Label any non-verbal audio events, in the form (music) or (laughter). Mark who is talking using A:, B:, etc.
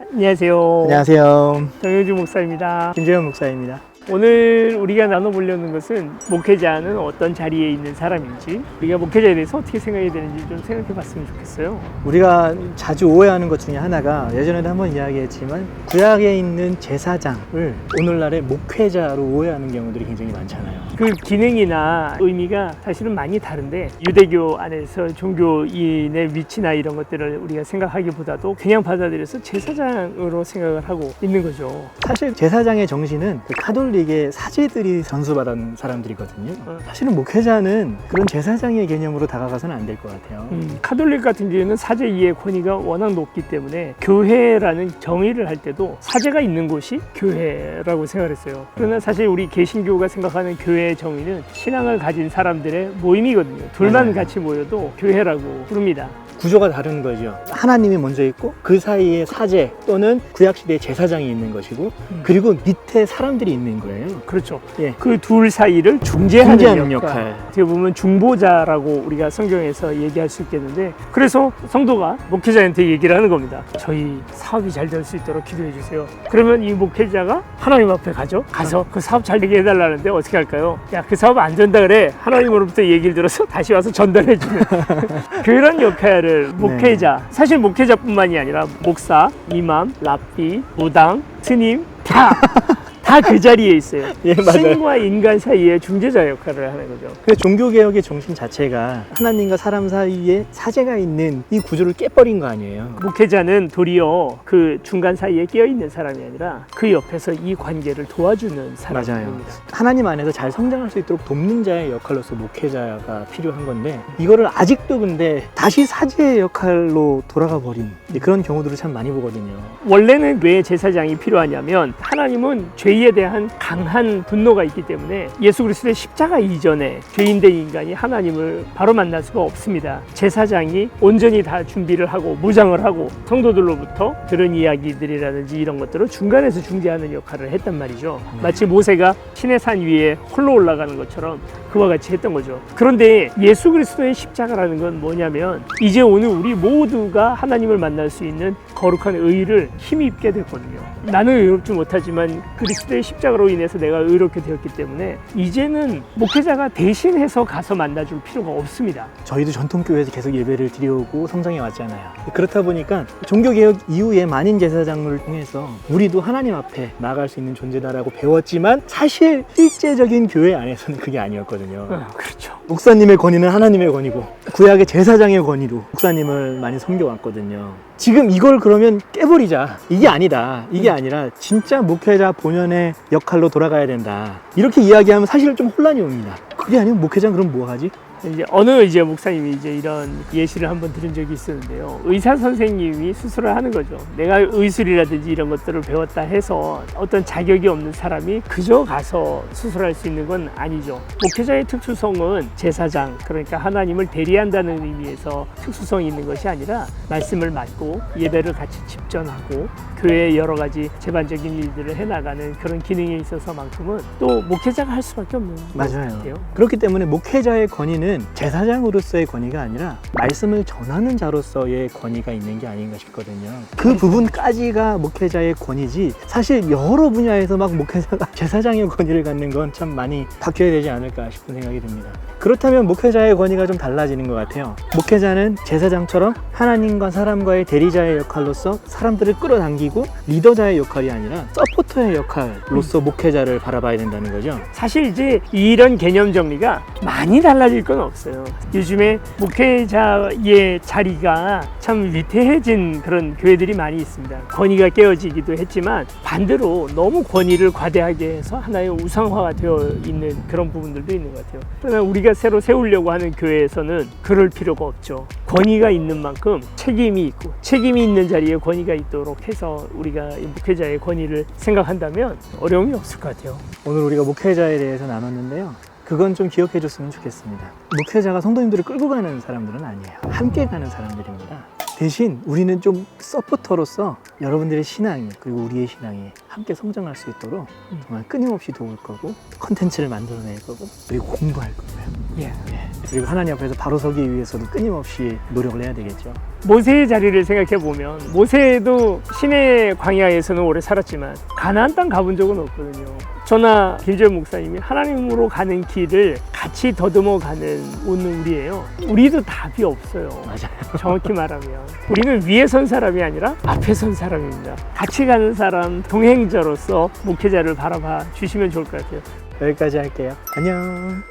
A: 안녕하세요.
B: 안녕하세요.
A: 정영주 목사입니다.
B: 김재현 목사입니다.
A: 오늘 우리가 나눠보려는 것은 목회자는 어떤 자리에 있는 사람인지 우리가 목회자에 대해서 어떻게 생각해야 되는지 좀 생각해 봤으면 좋겠어요.
B: 우리가 자주 오해하는 것 중에 하나가 예전에도 한번 이야기했지만 구약에 있는 제사장을 오늘날의 목회자로 오해하는 경우들이 굉장히 많잖아요.
A: 그 기능이나 의미가 사실은 많이 다른데 유대교 안에서 종교인의 위치나 이런 것들을 우리가 생각하기보다도 그냥 받아들여서 제사장으로 생각을 하고 있는 거죠.
B: 사실 제사장의 정신은 그 카톨 릭의 사제들이 전수받은 사람들이거든요.
A: 어.
B: 사실은 목회자는 그런 제사장의 개념으로 다가가서는 안 될 것 같아요.
A: 음, 카톨릭 같은 경우에는 사제 이의 권위가 워낙 높기 때문에 교회라는 정의를 할 때도 사제가 있는 곳이 교회라고 생각했어요. 그러나 사실 우리 개신교가 생각하는 교회의 정의는 신앙을 가진 사람들의 모임이거든요. 둘만
B: 맞아요.
A: 같이 모여도 교회라고 부릅니다.
B: 구조가 다른 거죠. 하나님이 먼저 있고 그 사이에 사제 또는 구약 시대의 제사장이 있는 것이고
A: 음.
B: 그리고 밑에 사람들이 있는 거예요.
A: 그렇죠.
B: 예.
A: 그 둘 사이를 중재하는,
B: 중재하는
A: 역할.
B: 역할.
A: 어떻게 보면 중보자라고 우리가 성경에서 얘기할 수 있겠는데 그래서 성도가 목회자한테 얘기를 하는 겁니다. 저희 사업이 잘 될 수 있도록 기도해 주세요. 그러면 이 목회자가 하나님 앞에 가죠. 가서 그 사업 잘 되게 해달라는데 어떻게 할까요? 야 그 사업 안 된다 그래. 하나님으로부터 얘기를 들어서 다시 와서 전달해 주는 (laughs) 그런 역할을 목회자 사실 목회자뿐만이 아니라 목사, 이맘, 랍비, 무당, 스님 다 다 그 자리에 있어요. (laughs)
B: 예, 맞아요.
A: 신과 인간 사이의 중재자 역할을 하는 거죠.
B: 그 종교개혁의 정신 자체가 하나님과 사람 사이에 사제가 있는 이 구조를 깨버린 거 아니에요.
A: 목회자는 도리어 그 중간 사이에 끼어 있는 사람이 아니라 그 옆에서 이 관계를 도와주는
B: 맞아요.
A: 사람입니다.
B: 하나님 안에서 잘 성장할 수 있도록 돕는 자의 역할로서 목회자가 필요한 건데 이거를 아직도 근데 다시 사제의 역할로 돌아가 버린 이제 그런 경우들을 참 많이 보거든요.
A: 원래는 왜 제사장이 필요하냐면 하나님은 죄에 대한 강한 분노가 있기 때문에 예수 그리스도의 십자가 이전에 죄인된 인간이 하나님을 바로 만날 수가 없습니다. 제사장이 온전히 다 준비를 하고 무장을 하고 성도들로부터 들은 이야기들이라든지 이런 것들을 중간에서 중재하는 역할을 했단 말이죠. 마치 모세가 신의 산 위에 홀로 올라가는 것처럼 그와 같이 했던 거죠. 그런데 예수 그리스도의 십자가라는 건 뭐냐면 이제 오늘 우리 모두가 하나님을 만날 수 있는 거룩한 의를 힘입게 됐거든요. 나는 의롭지 못하지만 그리스도 의 십자가로 인해서 내가 의롭게 되었기 때문에 이제는 목회자가 대신해서 가서 만나줄 필요가 없습니다.
B: 저희도 전통교회에서 계속 예배를 드려오고 성장해 왔잖아요. 그렇다 보니까 종교개혁 이후에 만인 제사장을 통해서 우리도 하나님 앞에 나아갈 수 있는 존재다라고 배웠지만 사실 실제적인 교회 안에서는 그게 아니었거든요.
A: 어, 그렇죠.
B: 목사님의 권위는 하나님의 권위고 구약의 제사장의 권위로 목사님을 많이 섬겨왔거든요. 지금 이걸 그러면 깨버리자. 이게 아니다. 이게 아니라 진짜 목회자 본연의 역할로 돌아가야 된다. 이렇게 이야기하면 사실 좀 혼란이 옵니다. 그게 아니면 목회자 그럼 뭐 하지?
A: 이제 어느 이제 목사님이 이제 이런 예시를 한번 들은 적이 있었는데요. 의사 선생님이 수술을 하는 거죠. 내가 의술이라든지 이런 것들을 배웠다 해서 어떤 자격이 없는 사람이 그저 가서 수술할 수 있는 건 아니죠. 목회자의 특수성은 제사장 그러니까 하나님을 대리한다는 의미에서 특수성이 있는 것이 아니라 말씀을 맡고 예배를 같이 집전하고 교회의 여러 가지 재반적인 일들을 해나가는 그런 기능에 있어서만큼은 또 목회자가 할 수밖에 없는 것
B: 맞아요.
A: 같아요.
B: 그렇기 때문에 목회자의 권위는 제사장으로서의 권위가 아니라 말씀을 전하는 자로서의 권위가 있는 게 아닌가 싶거든요. 그 부분까지가 목회자의 권위지 사실 여러 분야에서 막 목회자가 (laughs) 제사장의 권위를 갖는 건 참 많이 바뀌어야 되지 않을까 싶은 생각이 듭니다. 그렇다면 목회자의 권위가 좀 달라지는 것 같아요. 목회자는 제사장처럼 하나님과 사람과의 대리자의 역할로서 사람들을 끌어당기고 리더자의 역할이 아니라 서포터의 역할로서 목회자를 바라봐야 된다는 거죠.
A: 사실 이제 이런 개념 정리가 많이 달라질 건 없어요. 요즘에 목회자의 자리가 참 위태해진 그런 교회들이 많이 있습니다. 권위가 깨어지기도 했지만 반대로 너무 권위를 과대하게 해서 하나의 우상화가 되어 있는 그런 부분들도 있는 것 같아요. 그러나 우리가 새로 세우려고 하는 교회에서는 그럴 필요가 없죠. 권위가 있는 만큼 책임이 있고 책임이 있는 자리에 권위가 있도록 해서 우리가 이 목회자의 권위를 생각한다면 어려움이 없을 것 같아요.
B: 오늘 우리가 목회자에 대해서 나눴는데요. 그건 좀 기억해 줬으면 좋겠습니다. 목회자가 성도님들을 끌고 가는 사람들은 아니에요. 함께 가는 사람들입니다. 대신 우리는 좀 서포터로서 여러분들의 신앙이 그리고 우리의 신앙이 함께 성장할 수 있도록 정말 끊임없이 도울 거고 컨텐츠를 만들어낼 거고 그리고 공부할 거고요.
A: 예.
B: 그리고 하나님 앞에서 바로 서기 위해서도 끊임없이 노력을 해야 되겠죠.
A: 모세의 자리를 생각해 보면 모세도 신의 광야에서는 오래 살았지만 가나안 땅 가본 적은 없거든요. 저나 김재현 목사님이 하나님으로 가는 길을 같이 더듬어 가는 오는 우리예요. 우리도 답이 없어요.
B: 맞아요.
A: 정확히 말하면 우리는 위에 선 사람이 아니라 앞에 선 사람입니다. 같이 가는 사람 동행자로서 목회자를 바라봐 주시면 좋을 것 같아요.
B: 여기까지 할게요. 안녕.